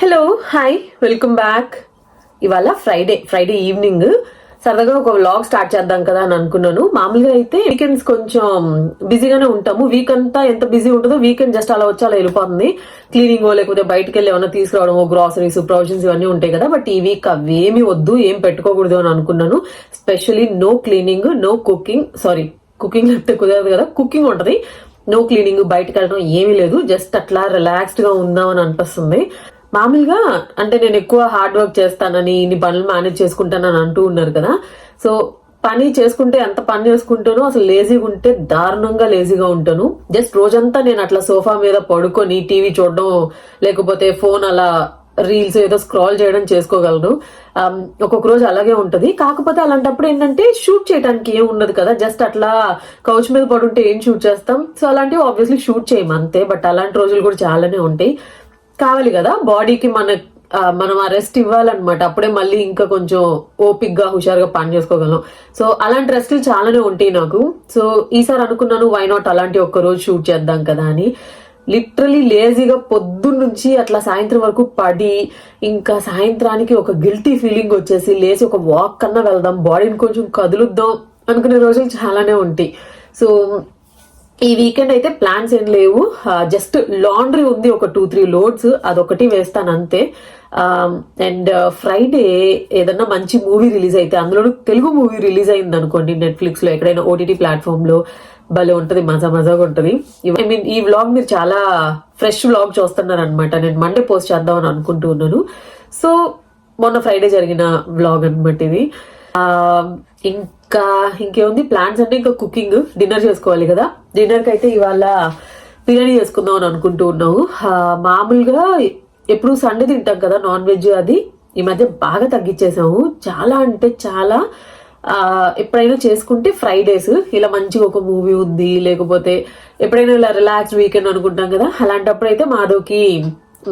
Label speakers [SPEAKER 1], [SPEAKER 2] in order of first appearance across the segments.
[SPEAKER 1] Hello hi welcome back ఇవాళ Friday Friday evening సరదాగా ఒక వ్లాగ్ స్టార్ట్ చేద్దాం కదా అని అనుకున్నాను. మామూలుగా అయితే వీకెండ్స్ కొంచెం బిజీగానే ఉంటాము. వీక్ అంతా ఎంత బిజీ ఉంటుందో వీకెండ్ జస్ట్ అలా వచ్చి అలా వెళ్ళిపోతుంది. క్లీనింగ్ లేకపోతే బయటకు వెళ్ళి ఏమైనా తీసుకురావడం గ్రాసరీస్ ప్రొవిజన్స్ ఇవన్నీ ఉంటాయి కదా. బట్ ఈ వీక్ అవేమి వద్దు ఏం పెట్టుకోకూడదు అని అనుకున్నాను. Specially no cleaning no cooking sorry cooking అంటే కుదరదు కదా. కుకింగ్ ఉంటుంది. నో క్లీనింగ్ బయటకు వెళ్ళడం ఏమీ లేదు. జస్ట్ అట్లా రిలాక్స్డ్గా ఉందాం అని అనిపిస్తుంది. మామూలుగా అంటే నేను ఎక్కువ హార్డ్ వర్క్ చేస్తానని ఇన్ని పనులు మేనేజ్ చేసుకుంటానని అంటూ ఉన్నారు కదా. సో పని చేసుకుంటే ఎంత పని చేసుకుంటానో అసలు లేజీగా ఉంటే దారుణంగా లేజీగా ఉంటాను. జస్ట్ రోజంతా నేను అట్లా సోఫా మీద పడుకొని టీవీ చూడడం లేకపోతే ఫోన్ అలా రీల్స్ ఏదో స్క్రాల్ చేయడం చేసుకోగలను. Um, ఒక్కొక్క రోజు అలాగే ఉంటది. కాకపోతే అలాంటప్పుడు ఏంటంటే షూట్ చేయడానికి ఏం ఉండదు కదా. జస్ట్ అట్లా కౌచ్ మీద పడుంటే ఏం షూట్ చేస్తాం? సో అలాంటివి ఆబ్వియస్లీ షూట్ చేయము అంతే బట్ అలాంటి రోజులు కూడా చాలానే ఉంటాయి. కావాలి కదా? బాడీకి మన మనం ఆ రెస్ట్ ఇవ్వాలన్నమాట. అప్పుడే మళ్ళీ ఇంకా కొంచెం ఓపిక్గా హుషారుగా పని చేసుకోగలం. సో అలాంటి రెస్ట్లు చాలానే ఉంటాయి నాకు. సో ఈసారి అనుకున్నాను వై నాట్ అలాంటి ఒక్క రోజు షూట్ చేద్దాం కదా అని. లిటరలీ లేజీగా పొద్దున్న నుంచి అట్లా సాయంత్రం వరకు పడి ఇంకా సాయంత్రానికి ఒక గిల్టీ ఫీలింగ్ వచ్చేసి లేచి ఒక వాక్ కన్నా వెళ్దాం బాడీని కొంచెం కదులుద్దాం అనుకునే రోజులు చాలానే ఉంటాయి. సో ఈ వీకెండ్ అయితే ప్లాన్స్ ఏం లేవు. జస్ట్ లాండ్రీ ఉంది ఒక టూ త్రీ లోడ్స్. అదొకటి వేస్తాను అంతే. అండ్ ఫ్రైడే ఏదన్నా మంచి మూవీ రిలీజ్ అయితే అందులో తెలుగు మూవీ రిలీజ్ అయింది అనుకోండి నెట్ఫ్లిక్స్లో ఎక్కడైనా ఓటీటీ ప్లాట్ఫామ్లో భలే ఉంటది మజా మజాగా ఉంటది. ఐ మీన్ ఈ వ్లాగ్ మీరు చాలా ఫ్రెష్ వ్లాగ్ చూస్తున్నారు అనమాట నేను మండే పోస్ట్ చేద్దాం అని అనుకుంటూ ఉన్నాను. సో మొన్న ఫ్రైడే జరిగిన వ్లాగ్ అనమాట ఇది. ఇంకా ఇంకేముంది? ప్లాన్స్ అంటే ఇంకా కుకింగ్ డిన్నర్ చేసుకోవాలి కదా. డిన్నర్కి అయితే ఇవాళ బిర్యానీ చేసుకుందాం అని అనుకుంటూ ఉన్నాము. మామూలుగా ఎప్పుడు సండే తింటాం కదా నాన్ వెజ్ అది. ఈ మధ్య బాగా తగ్గించేసాము. చాలా అంటే చాలా ఎప్పుడైనా చేసుకుంటే ఫ్రైడేస్ ఇలా మంచిగా ఒక మూవీ ఉంది లేకపోతే ఎప్పుడైనా ఇలా రిలాక్స్ వీకెండ్ అనుకుంటాం కదా అలాంటప్పుడు అయితే మాధవ్కి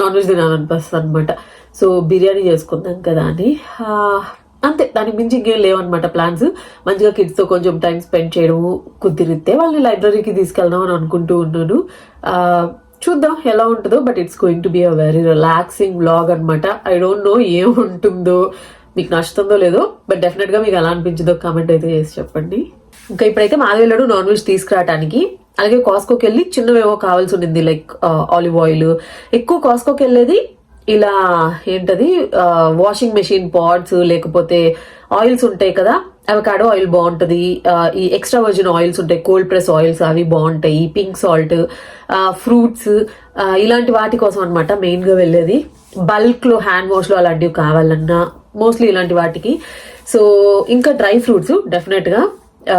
[SPEAKER 1] నాన్ వెజ్ తినాలనిపిస్తుంది అనమాట సో బిర్యానీ చేసుకుందాం కదా అని. అంతే దానికి మించి ఇంకేం లేవన్నమాట ప్లాన్స్ మంచిగా కిడ్స్తో కొంచెం టైం స్పెండ్ చేయడం కుదిరితే వాళ్ళని లైబ్రరీకి తీసుకెళ్దాం అని అనుకుంటూ ఉన్నాను. చూద్దాం ఎలా ఉంటుందో but it's going to be a very relaxing vlog అనమాట ఐ డోంట్ నో ఏం ఉంటుందో మీకు నచ్చుతుందో లేదో బట్ డెఫినెట్గా మీకు ఎలా అనిపించిందో కామెంట్ అయితే చేసి చెప్పండి. ఇంకా ఇప్పుడైతే మాధవేళ్ళడు నాన్ వెజ్ తీసుకురావడానికి అలాగే కాస్కోకి వెళ్ళి చిన్నవేవో కావాల్సి ఉండింది లైక్ ఆలివ్ ఆయిల్ ఎక్కువ కాస్కోకి వెళ్ళేది ఇలా ఏంటది? వాషింగ్ మెషిన్ పాడ్స్ లేకపోతే ఆయిల్స్ ఉంటాయి కదా? అవకాడో ఆయిల్ బాగుంటుంది. ఈ ఎక్స్ట్రా వర్జిన్ ఆయిల్స్ ఉంటాయి. కోల్డ్ ప్రెస్ ఆయిల్స్ అవి బాగుంటాయి. పింక్ సాల్ట్ ఫ్రూట్స్ ఇలాంటి వాటి కోసం అనమాట మెయిన్గా వెళ్ళేది. బల్క్లో హ్యాండ్ వాష్లో అలాంటివి కావాలన్నా మోస్ట్లీ ఇలాంటి వాటికి. సో ఇంకా డ్రై ఫ్రూట్స్ డెఫినెట్గా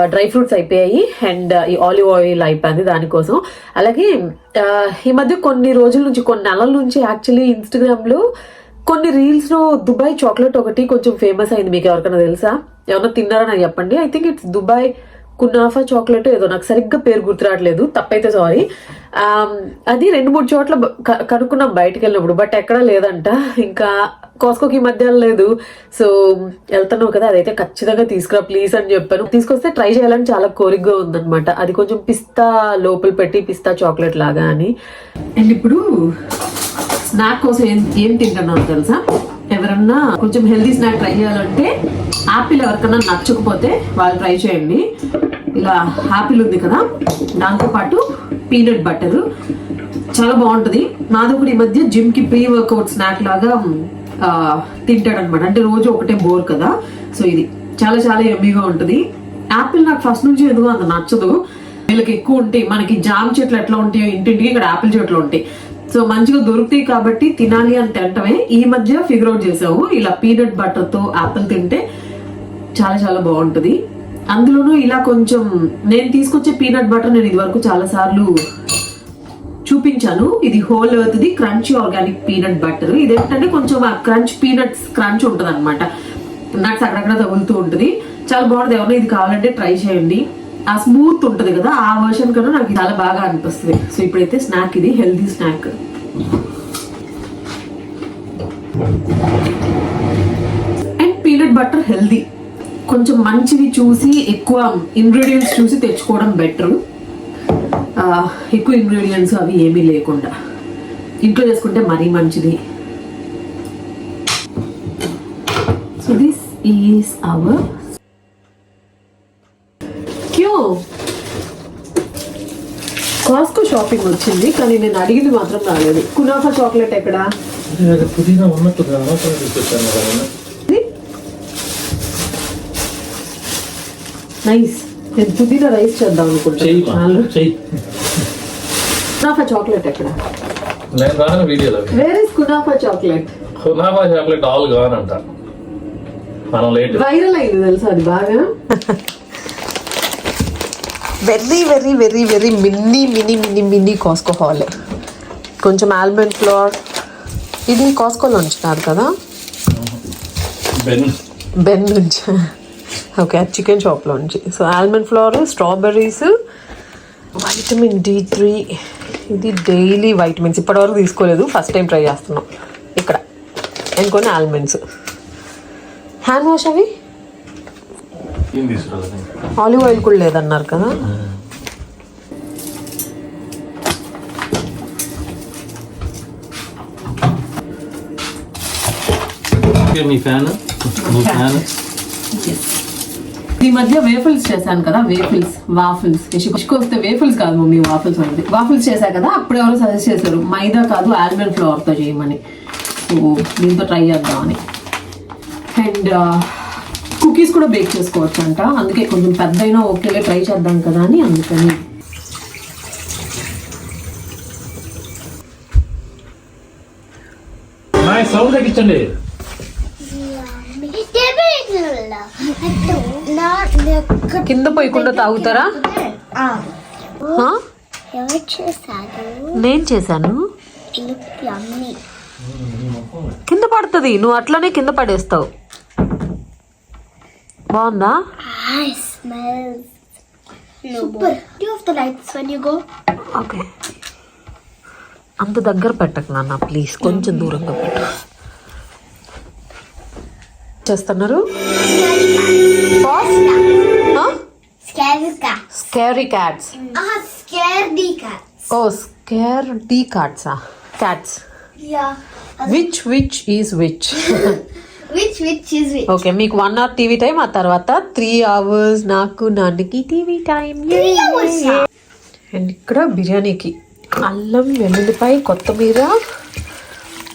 [SPEAKER 1] డ్రై ఫ్రూట్స్ అయిపోయాయి అండ్ ఈ ఆలివ్ ఆయిల్ అయిపోయింది దానికోసం. అలాగే ఈ మధ్య కొన్ని రోజుల నుంచి కొన్ని నెలల నుంచి యాక్చువల్లీ ఇన్స్టాగ్రామ్లో కొన్ని రీల్స్లో దుబాయ్ చాక్లెట్ ఒకటి కొంచెం ఫేమస్ అయింది మీకు ఎవరికైనా తెలుసా? ఏమన్నా తిన్నారా నాకు చెప్పండి. I think it's Dubai kunafa chocolate ఏదో నాకు సరిగ్గా పేరు గుర్తురావట్లేదు తప్పైతే సారీ. అది రెండు మూడు చోట్ల కనుక్కున్నాం బయటకు వెళ్ళినప్పుడు బట్ ఎక్కడా లేదంట. ఇంకా కోసుకోకి ఈ మధ్య లేదు. సో వెళ్తున్నావు కదా అదైతే ఖచ్చితంగా తీసుకురా ప్లీజ్ అని చెప్పాను. తీసుకొస్తే ట్రై చేయాలని చాలా కోరికగా ఉందన్నమాట. అది కొంచెం పిస్తా లోపల పెట్టి పిస్తా చాక్లెట్ లాగా అని. అండ్ ఇప్పుడు స్నాక్ కోసం ఏం ఏం తింటున్నాను తెలుసా? ఎవరన్నా కొంచెం హెల్దీ స్నాక్ ట్రై చేయాలంటే యాపిల్ ఎవరికన్నా నచ్చకపోతే వాళ్ళు ట్రై చేయండి. ఇలా యాపిల్ ఉంది కదా దాంతో పాటు పీనట్ బటర్ చాలా బాగుంటది. నాది ఈ మధ్య జిమ్కి ప్రీ వర్కౌట్ స్నాక్ లాగా తింటాడు అనమాట అంటే రోజు ఒకటే బోర్ కదా. సో ఇది చాలా చాలా ఎమ్మీగా ఉంటది. యాపిల్ నాకు ఫస్ట్ నుంచి ఎందుకు అంత నచ్చదు. వీళ్ళకి ఎక్కువ ఉంటాయి. మనకి జామ చెట్లు ఎట్లా ఉంటాయో ఇంటింటికి ఇక్కడ యాపిల్ చెట్లు ఉంటాయి. సో మంచిగా దొరుకుతాయి కాబట్టి తినాలి అని తింటమే ఈ మధ్య ఫిగర్ అవుట్ చేసావు ఇలా పీనట్ బటర్తో యాపిల్ తింటే చాలా చాలా బాగుంటుంది. అందులోనూ ఇలా కొంచెం నేను తీసుకొచ్చే పీనట్ బటర్ నేను ఇదివరకు చాలా సార్లు చూపించాను. ఇది హోల్ అవుతుంది క్రంచ్ ఆర్గానిక్ పీనట్ బటర్ ఇదేంటంటే కొంచెం ఆ క్రంచ్ పీనట్స్ క్రంచ్ ఉంటుంది అనమాట నట్స్ అక్కడక్కడ తగులుతూ ఉంటుంది. చాలా బాగుంటుంది. ఎవరైనా ఇది కావాలంటే ట్రై చేయండి. ఆ స్మూత్ ఉంటుంది కదా ఆ వర్షన్ కన్నా నాకు చాలా బాగా అనిపిస్తుంది. సో ఇప్పుడైతే స్నాక్ ఇది healthy snack and peanut butter healthy కొంచెం మంచివి చూసి ఎక్కువ ఇంగ్రీడియంట్స్ చూసి తెచ్చుకోవడం బెటర్ ఎక్కువ ఇంగ్రీడియంట్స్ అవి ఏమీ లేకుండా. ఇంట్లో చేసుకుంటే మరీ మంచిది.
[SPEAKER 2] So this is our queue Costco shopping వచ్చింది కానీ నేను అడిగింది మాత్రం రాలేదు. కునాఫా చాక్లెట్ ఎక్కడా?
[SPEAKER 3] పుదీనా ఉన్నట్టుగా కదా
[SPEAKER 2] నైస్ నేను పుదీనా రైస్ చేద్దాం అనుకుంటున్నాను
[SPEAKER 3] చెయ్యి
[SPEAKER 2] కునాఫా చాక్లెట్ ఎక్కడ?
[SPEAKER 3] నేను రాను వీడియోలో.
[SPEAKER 2] Where is kunafa chocolate
[SPEAKER 3] kunafa chocolate all gone అంట. మనం లేట్.
[SPEAKER 2] వైరల్ అయింది తెలుసా అది బాగా?
[SPEAKER 1] Very very very very mini mini mini mini Costco haul కొంచెం ఆల్మండ్ ఫ్లోర్ ఇది కాస్కోలో ఉంచున్నారు కదా?
[SPEAKER 3] బెన్.
[SPEAKER 1] నుంచి. ఓకే చికెన్ షాప్లో నుంచి so almond flour strawberries vitamin D three ఇది డైలీ వైటమిన్స్ ఇప్పటివరకు తీసుకోలేదు. ఫస్ట్ టైం ట్రై చేస్తున్నాం. ఇక్కడ. అండ్ కొన్ని ఆల్మండ్స్ హ్యాండ్ వాష్ అవి? ఆలివ్ ఆయిల్ కూడా లేదన్నారు కదా?
[SPEAKER 3] మీ ఫ్యాన్? మీ ఫ్యాన్?
[SPEAKER 2] ఈ మధ్య వేఫిల్స్ చేశాను కదా వేఫిల్స్ వాఫిల్స్. వస్తే వేఫిల్స్ కాదు మమ్మీ వాఫిల్స్ ఉంది వాఫిల్స్ చేశా కదా అప్పుడు ఎవరో సజెస్ట్ చేశారు మైదా కాదు ఆల్మండ్ ఫ్లవర్తో చేయమని. సో దీంతో ట్రై చేద్దామని. అండ్ కుకీస్ కూడా బేక్ చేసుకోవచ్చు అంట అందుకే కొంచెం పెద్ద అయినా ఓకేలే ట్రై చేద్దాం కదా అని అందుకని.
[SPEAKER 3] నా సౌండ్ తగ్గించండి.
[SPEAKER 1] కింద పోయకుండా తాగుతారా? నేను చేశాను. కింద పడుతుంది. నువ్వు అట్లనే కింద పడేస్తావు. బాగుందా?
[SPEAKER 4] I smell super. Do you have the lights when you go?
[SPEAKER 1] Okay అంత దగ్గర పెట్టకు నాన్న ప్లీజ్ కొంచెం దూరంగా పెట్టు. చేస్తున్నారు. Scary cats
[SPEAKER 4] Ah.
[SPEAKER 1] Oh scaredy కార్డ్సా cats
[SPEAKER 4] Yeah.
[SPEAKER 1] Which which is which
[SPEAKER 4] Which which is which?
[SPEAKER 1] Okay మీకు వన్ అవర్ టీవీ టైం ఆ తర్వాత త్రీ అవర్స్ నాకు నాన్నకి టీవీ టైం. అండ్ ఇక్కడ బిర్యానీకి అల్లం వెల్లుల్లిపాయ కొత్తిమీర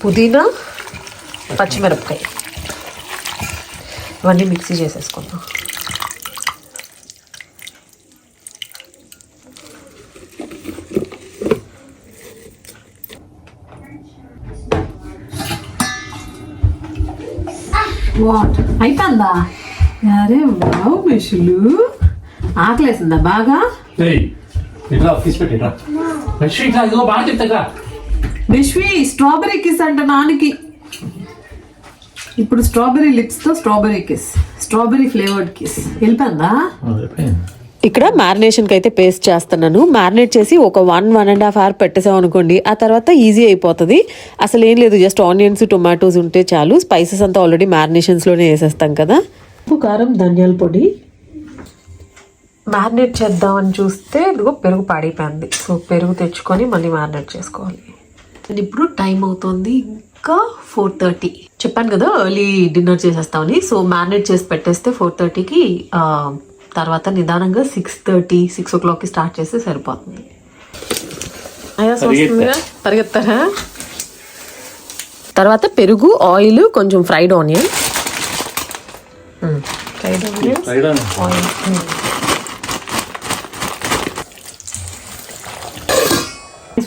[SPEAKER 1] పుదీనా పచ్చిమిరపకాయ ఇవన్నీ మిక్సీ చేసేసుకుందాం
[SPEAKER 2] వాట్? అయిపోయిందా? అరే వావ్ మిషులు ఆకలేసిందా బాగా?
[SPEAKER 3] ఇట్లా ఇదిగో బాగా చెప్తా
[SPEAKER 2] స్ట్రాబెరీ కిస్ అంట నాన్నకి. ఇప్పుడు strawberry లిప్స్తో strawberry kiss strawberry flavoured kiss వెళ్ళిపోయిందా?
[SPEAKER 1] ఇక్కడ మ్యారినేషన్కి అయితే పేస్ట్ చేస్తున్నాను. మ్యారినేట్ చేసి ఒక one one and half hour పెట్టేసాం అనుకోండి. ఆ తర్వాత ఈజీ అయిపోతుంది. అసలు ఏం లేదు జస్ట్ ఆనియన్స్ టొమాటోస్ ఉంటే చాలు. స్పైసెస్ అంతా ఆల్రెడీ మ్యారినేషన్స్లోనే వేసేస్తాం కదా. ఉప్పు కారం ధనియాల పొడి. మ్యారినేట్ చేద్దామని చూస్తే ఇదిగో పెరుగు పాడైపోయింది. సో పెరుగు తెచ్చుకొని మళ్ళీ మ్యారినేట్ చేసుకోవాలి. ఇప్పుడు టైం అవుతుంది ఇంకా ఫోర్ థర్టీ చెప్పాను కదా ఎర్లీ డిన్నర్ చేసేస్తామని. సో మ్యారినేట్ చేసి పెట్టేస్తే ఫోర్ థర్టీకి తర్వాత నిదానంగా సిక్స్ థర్టీ సిక్స్ ఓ క్లాక్కి స్టార్ట్ చేస్తే సరిపోతుంది. వస్తుందిగా? పరిగెత్తారా తర్వాత పెరుగు ఆయిల్ కొంచెం fried onion fried onion oil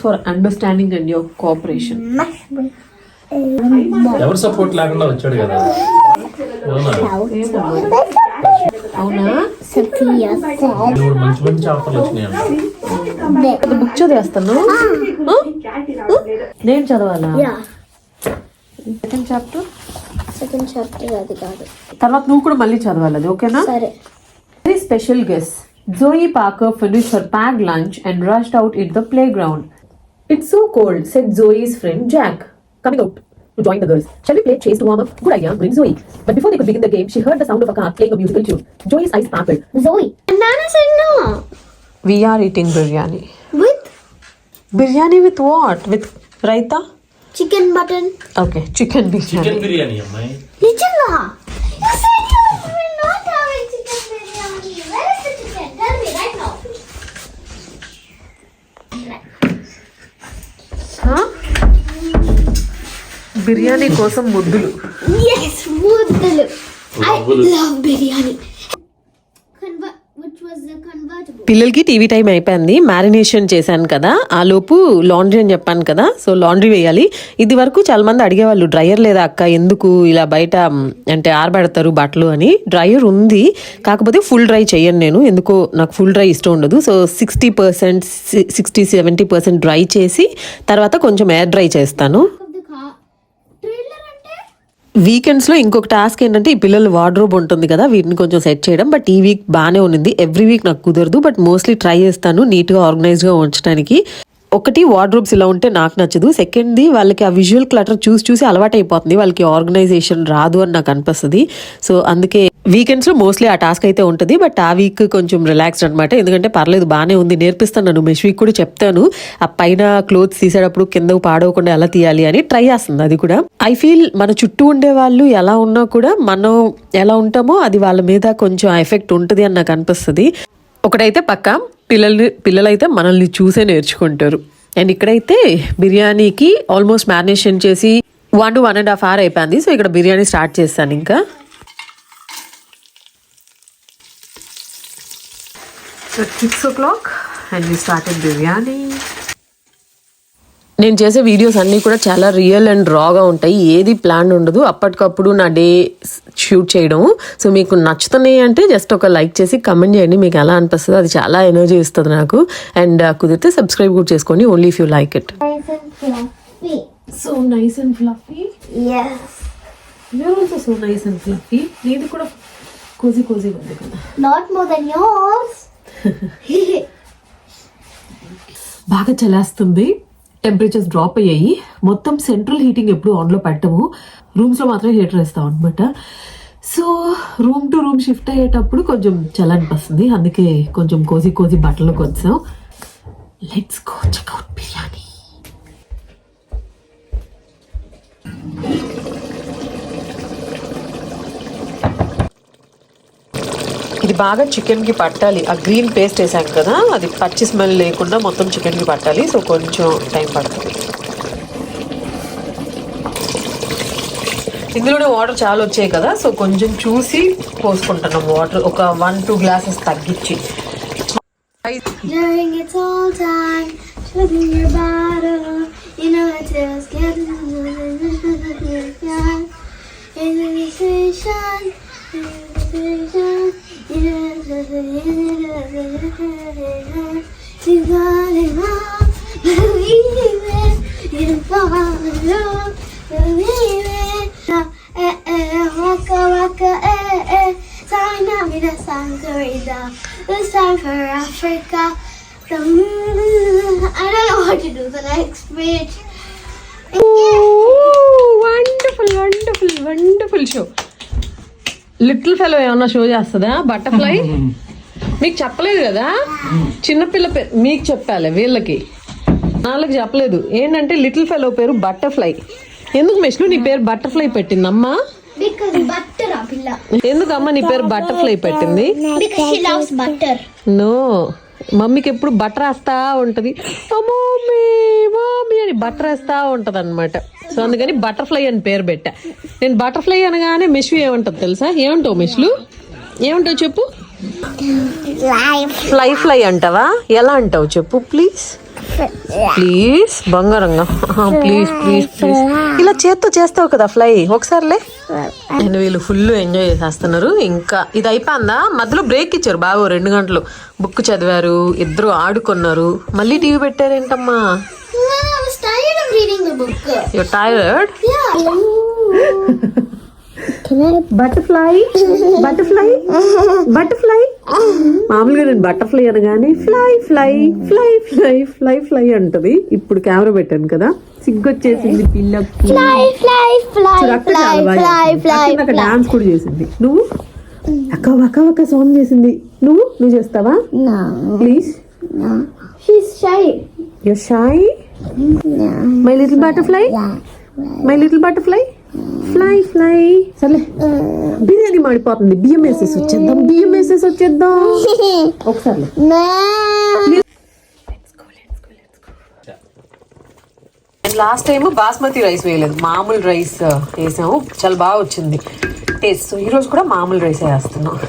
[SPEAKER 1] for understanding and your cooperation
[SPEAKER 3] ఎవరు సపోర్ట్ లేకుండా వచ్చాడు కదా?
[SPEAKER 1] బుక్ నేను చదవాలా? సెకండ్ చాప్టర్
[SPEAKER 4] సెకండ్
[SPEAKER 1] తర్వాత నువ్వు కూడా మళ్ళీ చదవాలి అది
[SPEAKER 2] special guest Joey Packer pack lunch and rushed it the play it's friend Jack coming out to join the girls. Shall we play chase to warm up? Good idea, grinned Zoe. But before they could begin the game, she heard the sound of a car playing a musical tune. Joey's eyes sparkled.
[SPEAKER 4] Zoe, and Nana said no.
[SPEAKER 1] We are eating biryani.
[SPEAKER 4] With?
[SPEAKER 1] Biryani with what? With raita?
[SPEAKER 4] Chicken mutton. Okay, chicken biryani. Chicken biryani, am I? Nijanga!
[SPEAKER 5] You biryani కోసం ముద్దులు.
[SPEAKER 4] Convertible.
[SPEAKER 1] పిల్లలకి TV time అయిపోయింది. Marination చేశాను కదా. ఆ లోపు laundry అని చెప్పాను కదా. సో లాండ్రీ వేయాలి. ఇది వరకు చాలా మంది అడిగేవాళ్ళు డ్రయర్ లేదా అక్క? ఎందుకు ఇలా బయట అంటే ఆరబెడతారు బట్టలు? అని. డ్రయర్ ఉంది. కాకపోతే ఫుల్ డ్రై చేయను నేను. ఎందుకో నాకు ఫుల్ డ్రై ఇష్టం ఉండదు. So sixty percent sixty seventy percent dry చేసి తర్వాత కొంచెం ఎయిర్ డ్రై చేస్తాను
[SPEAKER 4] Of the car. Trailer అంటే
[SPEAKER 1] వీకెండ్స్లో ఇంకొక టాస్క్ ఏంటంటే ఈ పిల్లల వార్డ్రోబ్ ఉంటుంది కదా వీటిని కొంచెం సెట్ చేయడం. బట్ ఈ వీక్ బాగానే ఉన్నింది. ఎవ్రీ వీక్ నాకు కుదరదు. బట్ మోస్ట్లీ ట్రై చేస్తాను. నీట్గా ఉంచడానికి ఒకటి వార్డ్రోబ్స్ ఇలా ఉంటే నాకు నచ్చదు. సెకండ్ది వాళ్ళకి ఆ విజువల్ క్లటర్ చూసి చూసి అలవాటు అయిపోతుంది వాళ్ళకి ఆర్గనైజేషన్ రాదు అని నాకు అనిపిస్తుంది. సో అందుకే వీకెండ్స్లో మోస్ట్లీ ఆ టాస్క్ అయితే ఉంటుంది. బట్ ఆ వీక్ కొంచెం రిలాక్స్డ్ అనమాట ఎందుకంటే పర్లేదు బాగానే ఉంది. నేర్పిస్తాను నన్ను. మెష్ వీక్ కూడా చెప్తాను. ఆ పైన క్లోత్స్ తీసేటప్పుడు కింద పాడవకుండా ఎలా తీయాలి అని ట్రై చేస్తుంది. అది కూడా. ఐ ఫీల్ మన చుట్టూ ఉండే వాళ్ళు ఎలా ఉన్నా కూడా మనం ఎలా ఉంటామో అది వాళ్ళ మీద కొంచెం ఎఫెక్ట్ ఉంటుంది అని నాకు అనిపిస్తుంది. ఒకటైతే పక్క పిల్లల్ని పిల్లలైతే మనల్ని చూసే నేర్చుకుంటారు. అండ్ ఇక్కడైతే బిర్యానీకి ఆల్మోస్ట్ మ్యారినేషన్ చేసి one two one and half hour అయిపోయింది. సో ఇక్కడ బిర్యానీ స్టార్ట్ చేస్తాను ఇంకా.
[SPEAKER 5] Six o'clock and we started biryani
[SPEAKER 1] నేను చేసే వీడియోస్ అన్నీ కూడా చాలా రియల్ అండ్ రాగా ఉంటాయి. ఏది ప్లాన్ ఉండదు. అప్పటికప్పుడు నా డే షూట్ చేయడం. సో మీకు నచ్చుతున్నాయి అంటే జస్ట్ ఒక లైక్ చేసి కమెంట్ చేయండి. మీకు ఎలా అనిపిస్తుంది అది చాలా ఎనర్జీ ఇస్తుంది నాకు. అండ్ కుదిరితే సబ్స్క్రైబ్ కూడా చేసుకోండి. Only if you like it.
[SPEAKER 5] So nice and fluffy
[SPEAKER 4] Yes.
[SPEAKER 5] Your also so nice and fluffy నీది కూడా కోజీ కోజీ ఉంది కదా.
[SPEAKER 4] Not more than yours.
[SPEAKER 5] బాగా చలేస్తుంది. టెంపరేచర్స్ డ్రాప్ అయ్యాయి. మొత్తం సెంట్రల్ హీటింగ్ ఎప్పుడు ఆన్లో పెట్టము రూమ్స్లో మాత్రం హీటర్ వేస్తాం అనమాట so room to room shift అయ్యేటప్పుడు కొంచెం చల్ల అనిపిస్తుంది అందుకే కొంచెం కోజీ కోజీ బట్టలకు వచ్చాం లెట్స్ గో చెక్అవుట్
[SPEAKER 1] ఇది బాగా చికెన్కి పట్టాలి. ఆ గ్రీన్ పేస్ట్ వేసాం కదా అది పచ్చి స్మెల్ లేకుండా మొత్తం చికెన్కి పట్టాలి. సో కొంచెం టైం పడుతుంది. ఇందులోనే వాటర్ చాలా వచ్చాయి కదా సో కొంచెం చూసి పోసుకుంటున్నాం వాటర్. ఒక వన్ టూ గ్లాసెస్ తగ్గించి.
[SPEAKER 4] This time for Africa. The moon, I don't know what to do the next bit.
[SPEAKER 1] Wonderful wonderful wonderful show little fellow ఏమన్నా షో చేస్తుందా బటర్ఫ్లై మీకు చెప్పలేదు కదా? చిన్నపిల్ల పేరు మీకు చెప్పాలి వీళ్ళకి. వాళ్ళకి చెప్పలేదు. ఏంటంటే లిటిల్ ఫెలో పేరు బటర్ఫ్లై ఎందుకు మెష్లు నీ పేరు బటర్ఫ్లై పెట్టిందమ్మా. ఎందుకమ్మా నీ పేరు బటర్ఫ్లై పెట్టింది. నో. మమ్మీకి ఎప్పుడు బటర్ వేస్తా ఉంటది. మమ్మీ మమ్మీ అని బటర్ వేస్తా ఉంటది అనమాట సో అందుకని బటర్ఫ్లై అని పేరు పెట్టా. నేను బటర్ఫ్లై అనగానే మెషు ఏమంటది తెలుసా? ఏమంటావు మెష్లు ఏమంటావు చెప్పు? ఫ్లై ఫ్లై అంటావా? ఎలా అంటావు చెప్పు ప్లీజ్ ప్లీజ్ బంగారంగా. ప్లీజ్ ప్లీజ్ ప్లీజ్ ఇలా చేత్తో చేస్తావు కదా ఫ్లై? ఒకసారిలే నేను వీళ్ళు ఫుల్ ఎంజాయ్ చేసేస్తున్నారు. ఇంకా ఇది అయిపోయిందా? మధ్యలో బ్రేక్ ఇచ్చారు బాగా రెండు గంటలు. బుక్ చదివారు ఇద్దరు ఆడుకున్నారు. మళ్ళీ TV పెట్టారేంటమ్మా. You tired. Butterfly butterfly butterfly మామూలుగా నేను బటర్ఫ్లై అనగానే fly fly fly fly fly fly అంటది. ఇప్పుడు కెమెరా పెట్టాను కదా. సిగ్గొచ్చేసింది పిల్లకి. డాన్స్ కూడా చేసింది. నువ్వు? అక్క అక్క అక్క సాంగ్ చేసింది. నువ్వు? నువ్వు చేస్తావా? Please shy. My little butterfly. My little butterfly fly fly సర్లే. బిర్యానీ మాడిపోతుంది. బియ్యం వేసేసి వచ్చేద్దాం. బియ్యం వేసేసి వచ్చేద్దాం. ఒకసారి. లాస్ట్ టైం బాస్మతి రైస్ వేయలేదు. మామూలు రైస్ వేసాము. చాలా బాగా వచ్చింది. టేస్ట్ సో ఈరోజు కూడా మామూలు రైస్ వేస్తున్నాం.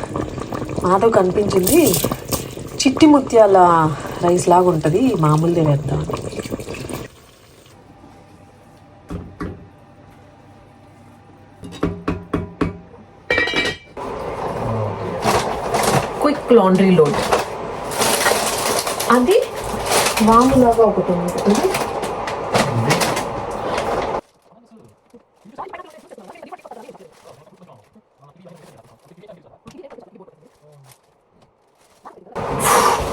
[SPEAKER 1] మాతో కనిపించింది చిట్టి ముత్యాల రైస్ లాగా ఉంటుంది. మామూలుదే వేద్దాం. Laundry load. అది మామూలుగా ఒకటి ఉంది.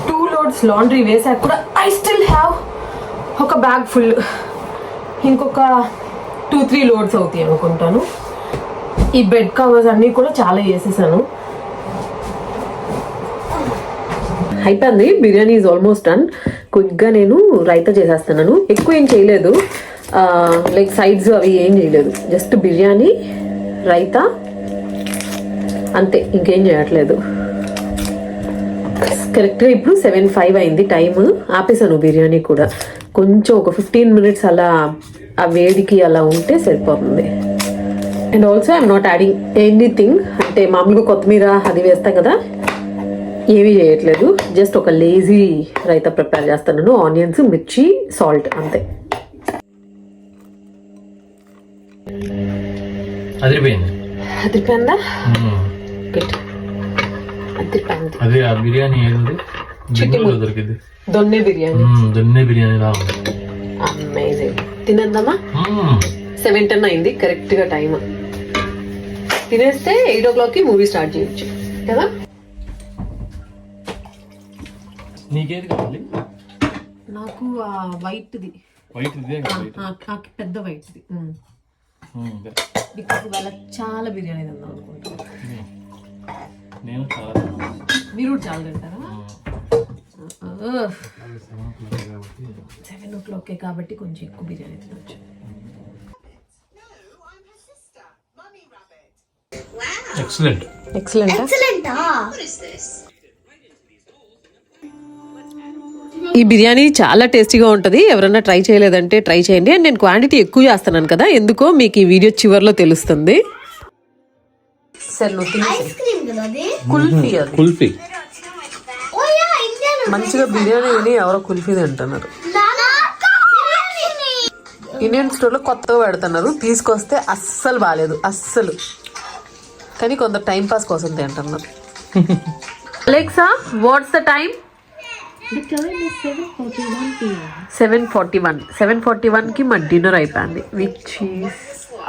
[SPEAKER 1] టూ లోడ్స్ లాండ్రీ వేసాక కూడా ఐ స్టిల్ హ్యావ్ ఒక బ్యాగ్ ఫుల్ ఇంకొక టూ త్రీ లోడ్స్ అవుతాయి అనుకుంటాను. ఈ బెడ్ కవర్స్ అన్నీ కూడా చాలా వేసేసాను. అయిపోయింది బిర్యానీ ఈజ్ ఆల్మోస్ట్ డన్ క్విక్గా నేను రైతా చేసేస్తున్నాను. ఎక్కువ ఏం చేయలేదు. లైక్ సైడ్స్ అవి ఏం చేయలేదు. జస్ట్ బిర్యానీ రైతా అంతే. ఇంకేం చేయట్లేదు. కరెక్ట్గా ఇప్పుడు సెవెన్ ఫైవ్ అయింది టైం ఆపేసాను బిర్యానీ కూడా. కొంచెం ఒక ఫిఫ్టీన్ మినిట్స్ అలా ఆ వేడికి అలా ఉంటే సరిపోతుంది. And also I'm not adding anything అంటే మామూలుగా కొత్తిమీర అది వేస్తాం కదా. ఏమీ చేయట్లేదు. జస్ట్ ఒక లేజీ రైతా ప్రిపేర్ చేస్తున్నాను ఆనియన్స్ మిర్చి సాల్ట్ అంతే.
[SPEAKER 3] అదిరిపోయింది.
[SPEAKER 1] అదిరిపోయిందా?
[SPEAKER 3] మ్మ్.
[SPEAKER 1] గుడ్ అదిరిపోయింది.
[SPEAKER 3] అదే ఆ బిర్యానీ ఏది బెంగళూరులో దొరికింది.
[SPEAKER 1] దొన్నె బిర్యానీ.
[SPEAKER 3] దొన్నె బిర్యానీ లా ఉంది
[SPEAKER 1] అమేజింగ్ తినేద్దామా
[SPEAKER 3] మ్మ్.
[SPEAKER 1] సెవెన్ టెన్ అయింది. కరెక్ట్గా టైం తినేస్తే ఎయిట్ ఓ క్లాక్కి మూవీ స్టార్ట్ చేయొచ్చు. కదా?
[SPEAKER 3] నీకేది కావాలి?
[SPEAKER 1] నాకు ఆ వైట్ది.
[SPEAKER 3] వైట్? ఇదే కావాలి
[SPEAKER 1] పెద్ద వైట్ది.
[SPEAKER 3] మ్మ్, ఇదే.
[SPEAKER 1] బికాస్ ఇవాళ చాలా బిర్యానీ తిందాం అనుకుంటున్నాను
[SPEAKER 3] నేను చాలా
[SPEAKER 1] మీరు కూడా చాలా తింటారా? సెవెన్ ఓ క్లాక్ కాబట్టి కొంచెం ఎక్కువ బిర్యానీ తినొచ్చు.
[SPEAKER 3] ఎక్సలెంట్
[SPEAKER 1] ఎక్సలెంట్
[SPEAKER 4] ఎక్సలెంటా
[SPEAKER 1] ఈ బిర్యానీ చాలా టేస్టీగా ఉంటుంది. ఎవరైనా ట్రై చేయలేదంటే ట్రై చేయండి. అండ్ నేను క్వాంటిటీ ఎక్కువ చేస్తున్నాను కదా ఎందుకో మీకు ఈ వీడియో చివర్లో తెలుస్తుంది. కుల్ఫీ అది.
[SPEAKER 3] కుల్ఫీ.
[SPEAKER 4] ఓ యా ఇండియన్
[SPEAKER 1] మంచిగా బిర్యానీ ఎవరో కుల్ఫీ తింటున్నారు. ఇండియన్ స్టోర్లో కొత్తగా పెడుతున్నారు. తీసుకొస్తే అస్సలు బాగాలేదు అస్సలు. కానీ కొందరు టైం పాస్ కోసం తింటున్నారు. Alexa what's the time seven forty one seven forty వన్కి మా డిన్నర్ అయిపోయింది విచ్ ఈస్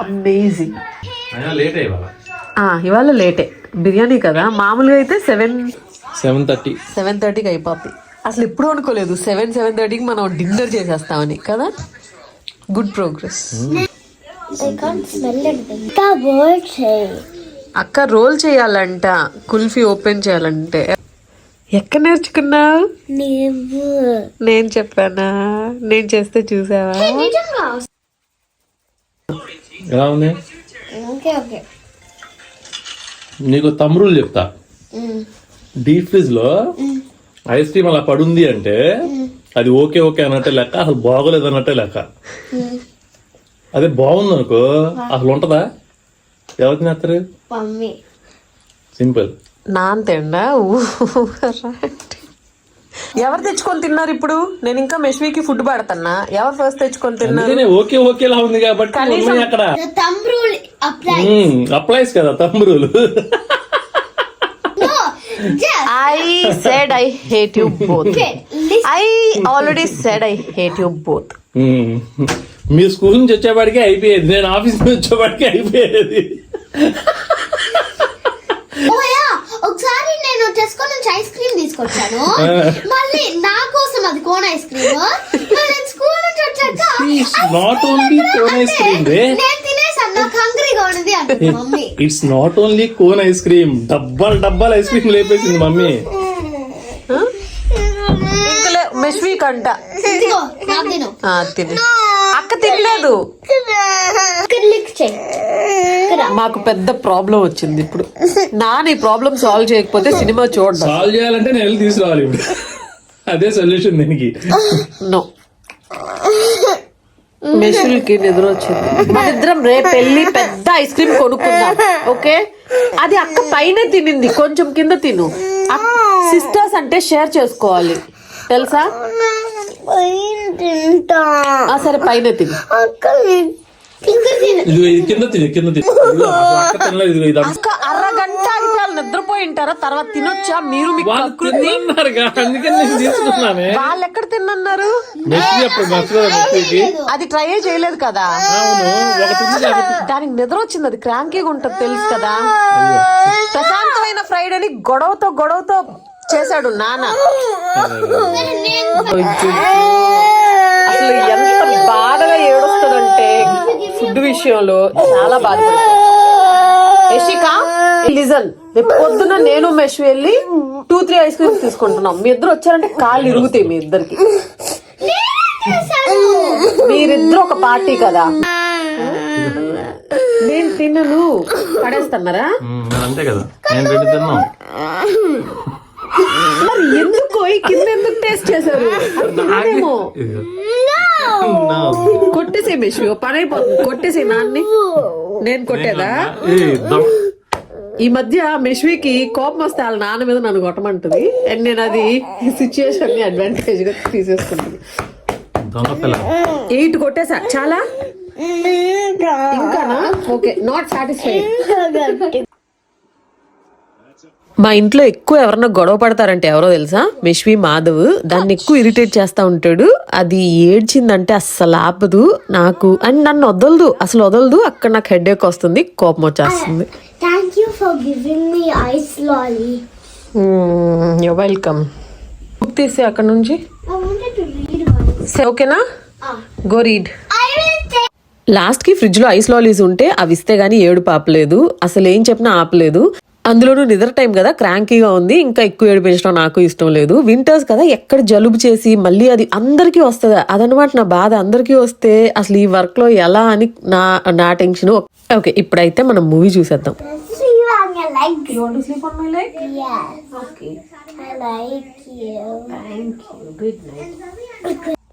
[SPEAKER 1] అమేజింగ్
[SPEAKER 3] అయినా లేట్ అయ్యాల
[SPEAKER 1] ఇవాళ? లేటే బిర్యానీ కదా మామూలుగా అయితే సెవెన్
[SPEAKER 3] సెవెన్ థర్టీ
[SPEAKER 1] సెవెన్ థర్టీకి అయిపోద్ది. అసలు ఎప్పుడు అనుకోలేదు సెవెన్ సెవెన్ థర్టీకి మనం డిన్నర్ చేసేస్తామని కదా? Good progress
[SPEAKER 4] I can't smell it ఇంకా వర్డ్స్
[SPEAKER 1] అక్క రోల్ చేయాలంట కుల్ఫీ ఓపెన్ చేయాలంటే. ఎక్కడ నేర్చుకున్నావు?
[SPEAKER 4] నీవు
[SPEAKER 1] నేను చెప్పానా? నేను చేస్తే చూసావా?
[SPEAKER 3] ఎలా ఉంది? నీకు తమ్ముళ్ళు చెప్తా. డీప్ ఫ్రిజ్లో ఐస్ క్రీమ్ అలా పడుంది అంటే అది ఓకే ఓకే అన్నట్టే లెక్క అసలు బాగోలేదు అన్నట్టే లెక్క. అదే బాగుంది అనుకో అసలు ఉంటదా? ఎవరు తినేస్తారు? సింపుల్.
[SPEAKER 1] నాన్ తిండా? ఎవరు తెచ్చుకొని తిన్నారు ఇప్పుడు? నేను ఇంకా మెష్వీకి ఫుడ్ పెడతానా ఎవరు ఫస్ట్ తెచ్చుకొని తిన్నారు?
[SPEAKER 3] ఓకే ఓకేలా ఉంది కాబట్టి అక్కడ. అప్లైస్ కదా
[SPEAKER 4] just
[SPEAKER 1] I said I hate you both I already said I hate you both
[SPEAKER 3] me school నుంచి వచ్చేపాటికే అయిపోయేది. నేను ఆఫీస్ నుంచి వచ్చేపాటికే అయిపోయేది.
[SPEAKER 4] టెస్కో నుంచి ఐస్ క్రీమ్ తీసుకొచ్చాను. మళ్ళీ నా కోసం అది కోన్ ఐస్ క్రీమ్ నేను స్కూల్ నుంచి వచ్చాక
[SPEAKER 3] only cone ice cream, రే.
[SPEAKER 4] నేను తినేసాను. నాకు హంగ్రీగా ఉన్నది mummy.
[SPEAKER 3] It's not only cone ice cream డబ్బాలు డబ్బాలు ఐస్ క్రీమ్ లేపేసింది మమ్మీ.
[SPEAKER 1] ఇంకా మెష్వీ కంట.
[SPEAKER 5] ఇదిగో నాకు తిను.
[SPEAKER 1] ఆ, తిను. అక్క తినలేదు. మాకు పెద్ద ప్రాబ్లం వచ్చింది ఇప్పుడు. నాన్న ఈ ప్రాబ్లం సాల్వ్ చేయకపోతే సినిమా చూడడం.
[SPEAKER 3] సాల్వ్ చేయాలంటే నేను వెళ్ళి తీసుకురావాలి ఇప్పుడు. అదే సొల్యూషన్ దీనికి.
[SPEAKER 1] నో. మెషుల్కి నిద్ర వచ్చింది. మన ఇద్దరం రేపు వెళ్ళి పెద్ద ఐస్ క్రీమ్ కొనుక్కుందాం. ఓకే? అది అక్క పైన తినింది. కొంచెం కింద తిను. సిస్టర్స్ అంటే షేర్ చేసుకోవాలి. తెలుసా?
[SPEAKER 5] తింటా.
[SPEAKER 1] ఆ సరే పైన తిను.
[SPEAKER 5] అక్క ఇంకా తిను
[SPEAKER 3] ఇది కింద తిని కింద తినలేదు ఇది
[SPEAKER 1] అక్క అరగంట అయితే వాళ్ళు నిద్రపోయి ఉంటారా తర్వాత తినొచ్చా? మీరు మీకు?
[SPEAKER 3] తిన్నారు అందుకని నేను తీసుకున్నానే.
[SPEAKER 1] వాళ్ళు ఎక్కడ
[SPEAKER 3] అప్పుడు నచ్చలేదు మెస్సీకి.
[SPEAKER 1] అది ట్రై చేయలేదు కదా? దానికి నిద్ర వచ్చింది అది క్రాంకీగా ఉంటది తెలుసు కదా? ప్రశాంతమైన ఫ్రైడేని గొడవతో గొడవతో చేశాడు నాన్న. అసలు ఎంత బాధగా ఏడుస్తాడంటే ఫుడ్ విషయంలో చాలా బాధపడుతుంది యశిక లిజన్ రేపు పొద్దున నేను మెష్ వెళ్ళి టూ త్రీ ఐస్ క్రీమ్స్ తీసుకుంటున్నాం. మీ ఇద్దరు వచ్చారంటే కాళ్ళు ఇరుగుతాయి మీ ఇద్దరికి. మీరిద్దరు ఒక పార్టీ కదా. నేను తినను పడేస్తున్నారా?
[SPEAKER 3] అంతే కదా. నేను రెండు తిన్నాం
[SPEAKER 1] మరి ఎందుకు కింద ఎందుకు టేస్ట్ చేశారు.
[SPEAKER 3] No.
[SPEAKER 1] కొట్టేసే మెషు పని అయిపోతుంది కొట్టేసే నాన్ని. నేను కొట్టేదా? ఈ మధ్య మెష్వికి కోపం వస్తే వాళ్ళ నాన్న మీద నన్ను కొట్టమంటుంది. అండ్ నేను అది సిచ్యుయేషన్ని అడ్వాంటేజ్గా తీసేసుకుంటుంది ఎయిట్ కొట్టేసా? చాలా? ఇంకానా? ఓకే నాట్ సాటిస్ఫైడ్ మా ఇంట్లో ఎక్కువ ఎవరన్నా గొడవ పడతారంటే ఎవరో తెలుసా? మెష్వి మాధవ్. దాన్ని ఎక్కువ ఇరిటేట్ చేస్తా ఉంటాడు. అది ఏడ్చిందంటే అస్సలు ఆపదు నాకు. అండ్ నన్ను వదలదు. అసలు వదలదు. అక్కడ నాకు హెడ్ వస్తుంది. కోపం వచ్చేస్తుంది.
[SPEAKER 5] Thank you for giving me ice lolly
[SPEAKER 1] you welcome book తీసి అక్కడ నుంచి. ఓకేనా? Go read
[SPEAKER 5] I will take
[SPEAKER 1] లాస్ట్కి ఫ్రిడ్జ్లో ఐస్ లాలీస్ ఉంటే అవి ఇస్తే గానీ ఏడు ఆపలేదు అసలు ఏం చెప్పినా ఆపలేదు. అందులోనూ నిద్ర టైం కదా క్రాంకీగా ఉంది ఇంకా ఎక్కువ ఏడు పెంచడం నాకు ఇష్టం లేదు వింటర్స్ కదా ఎక్కడ జలుబు చేసి మళ్ళీ అది అందరికీ వస్తుంది అదనమాట నా బాధ అందరికీ వస్తే అసలు ఈ వర్క్లో ఎలా అని నా నా టెన్షన్ ఓకే ఇప్పుడైతే మనం మూవీ చూసేద్దాం
[SPEAKER 5] see you on your legs.
[SPEAKER 1] You want to sleep on my leg?
[SPEAKER 5] Yes.
[SPEAKER 1] Okay.
[SPEAKER 5] I like you.
[SPEAKER 1] Thank you. Good night.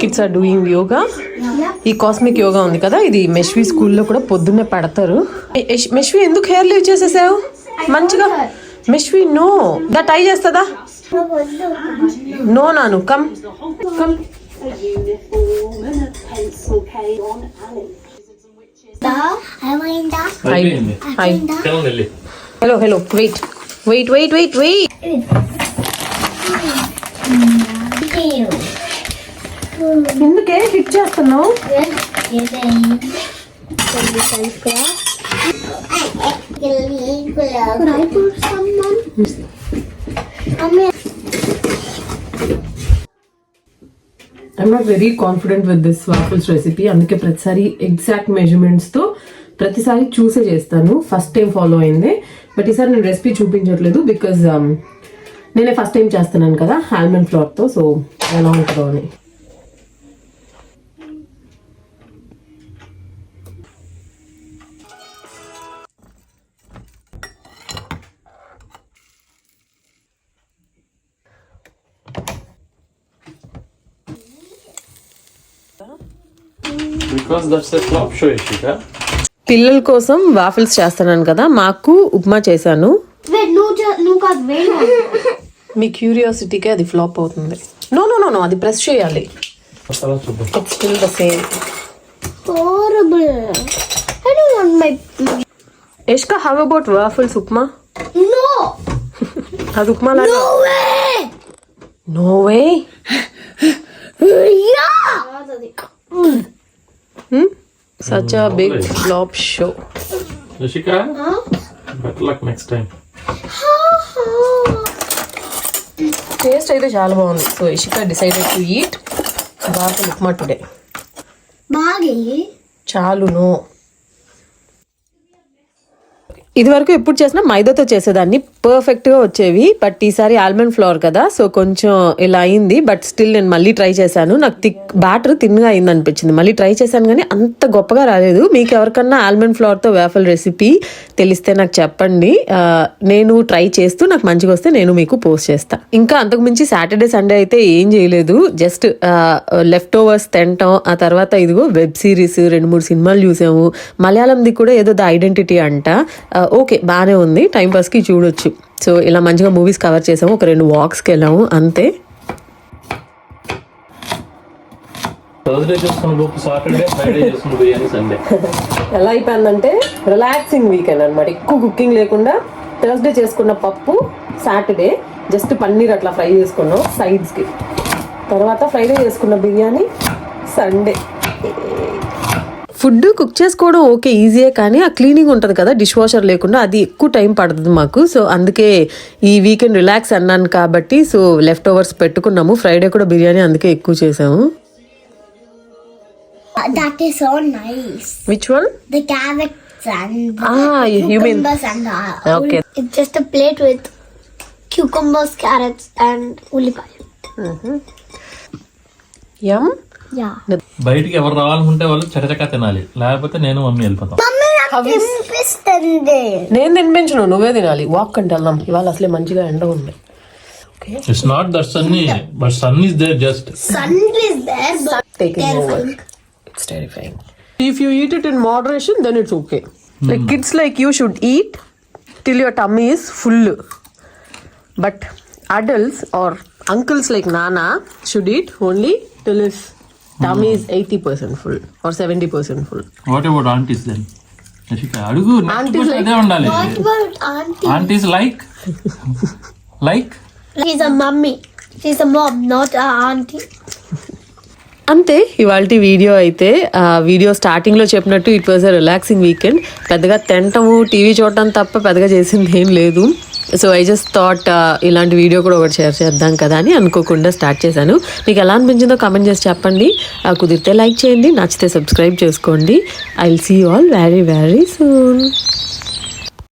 [SPEAKER 1] Kids are doing yoga ఈ కాస్మిక్ యోగా ఉంది కదా ఇది మెష్వి స్కూల్లో కూడా పొద్దున్నే పెడతారు. మెష్వి ఎందుకు హెయిర్ లీవ్ చేసేసావు? మంచిగా. మెష్వి నో దా టై చేస్తుందా? నో నాను. Come come hello hello wait wait wait wait wait
[SPEAKER 5] You.
[SPEAKER 1] ఎందుకే హిట్ చేస్తున్నావు?
[SPEAKER 6] I'm not very confident with this waffles recipe అందుకే ప్రతిసారి ఎగ్జాక్ట్ మెజర్మెంట్స్తో ప్రతిసారి చూసే చేస్తాను. ఫస్ట్ టైం ఫాలో అయింది. బట్ ఈసారి నేను రెసిపీ చూపించట్లేదు బికాజ్ um, నేనే ఫస్ట్ టైం చేస్తున్నాను కదా ఆల్మండ్ ఫ్లోర్తో సో ఎలా ఉంటుందో. అని
[SPEAKER 1] పిల్లల కోసం వాఫిల్స్ చేస్తున్నాను కదా మాకు ఉప్మా చేశాను. మీ క్యూరియాసిటీకి అది ఫ్లాప్ అవుతుంది. నో నో నో నో అది ప్రెస్ చేయాలి. It's still the same. ఎష్కా how about waffles upma?
[SPEAKER 5] No!
[SPEAKER 1] అది ఉప్మా లాగా! No way such a big flop show
[SPEAKER 3] Rishika better luck next time
[SPEAKER 1] taste అయితే చాలా బాగుంది. So Ishika decided to eat బాగా upma today
[SPEAKER 4] బాగా
[SPEAKER 1] చాలును. ఇదివరకు ఎప్పుడు చేసినా మైదాతో చేసేదాన్ని. పర్ఫెక్ట్గా వచ్చేవి. బట్ ఈసారి ఆల్మండ్ ఫ్లవర్ కదా. సో కొంచెం ఇలా అయింది. బట్ స్టిల్ నేను మళ్ళీ ట్రై చేశాను. నాకు థిక్ బ్యాటర్ తిన్గా అయింది అనిపించింది మళ్ళీ ట్రై చేశాను కానీ అంత గొప్పగా రాలేదు. మీకు ఎవరికన్నా ఆల్మండ్ ఫ్లోర్తో వేఫల్ రెసిపీ తెలిస్తే నాకు చెప్పండి. నేను ట్రై చేస్తూ నాకు మంచిగా వస్తే నేను మీకు పోస్ట్ చేస్తాను ఇంకా అంతకు మించి సాటర్డే సండే అయితే ఏం చేయలేదు. జస్ట్ లెఫ్ట్ ఓవర్స్ తింటాం. ఆ తర్వాత ఇదిగో వెబ్ సిరీస్ రెండు మూడు సినిమాలు చూసాము. మలయాళంది కూడా ఏదో ద ఐడెంటిటీ అంట. ఓకే బాగానే ఉంది. టైం పాస్కి చూడొచ్చు. సో ఇలా మంచిగా మూవీస్ కవర్ చేసాము. ఒక రెండు వాక్స్కి వెళ్ళాము. అంతే. ఎలా అయిపోయిందంటే రిలాక్సింగ్ వీకెండ్ అనమాట ఎక్కువ కుకింగ్ లేకుండా థర్స్డే చేసుకున్న పప్పు సాటర్డే జస్ట్ పన్నీర్ అట్లా ఫ్రై చేసుకున్నాం సైడ్స్కి తర్వాత ఫ్రైడే చేసుకున్న బిర్యానీ సండే ఫుడ్ కుక్ చేసుకోవడం ఓకే ఈజీయే కానీ ఆ క్లీనింగ్ ఉంటుంది కదా డిష్ వాషర్ లేకుండా అది ఎక్కువ టైం పడుతుంది మాకు సో అందుకే ఈ వీకెండ్ రిలాక్స్ అన్నాను కాబట్టి సో లెఫ్ట్ ఓవర్స్ పెట్టుకున్నాము ఫ్రైడే కూడా బిర్యానీ అందుకే ఎక్కువ చేసాము
[SPEAKER 4] Cucumbers, carrots, and ulipayam.
[SPEAKER 1] Mm-hmm.
[SPEAKER 4] Yum.
[SPEAKER 3] బయటికి ఎవరు రావాలనుకుంటే వాళ్ళు చకచకా తినాలి లేకపోతే నేను మమ్మీ వెళ్ళిపోతాం
[SPEAKER 1] నేను తినిపించను నువ్వే తినాలి వాక్ అంటే వెళ్దాం ఇవాళ అసలే మంచిగా ఎండ ఉంది
[SPEAKER 3] it's not that sunny but sun is there just
[SPEAKER 4] is there, but
[SPEAKER 1] taking over. It's terrifying. If you eat it in moderation, then it's okay. Like kids like you should eat till your tummy is full. But adults or uncles like Nana should eat only till his tummy is 80% full or 70% full.
[SPEAKER 3] What about aunties then Rishika అడుగు
[SPEAKER 1] Aunties like-
[SPEAKER 3] అదే ఉండాలి
[SPEAKER 4] what about auntie?
[SPEAKER 3] Aunties like like
[SPEAKER 4] She's a mummy. She's a mom, not a auntie.
[SPEAKER 1] అంతే ఇవాళ video అయితే ఆ video స్టార్టింగ్లో చెప్పినట్టు it was a relaxing weekend పెద్దగా తినటము టీవీ చూడటం తప్ప పెద్దగా చేసింది ఏం లేదు సో ఐ జస్ట్ థాట్ ఇలాంటి వీడియో కూడా ఒకటి షేర్ చేద్దాం కదా అని అనుకోకుండా స్టార్ట్ చేశాను. మీకు ఎలా అనిపించిందో కామెంట్ చేసి చెప్పండి. ఆ, కుదిరితే లైక్ చేయండి. నచ్చితే సబ్స్క్రైబ్ చేసుకోండి. I will see all very very soon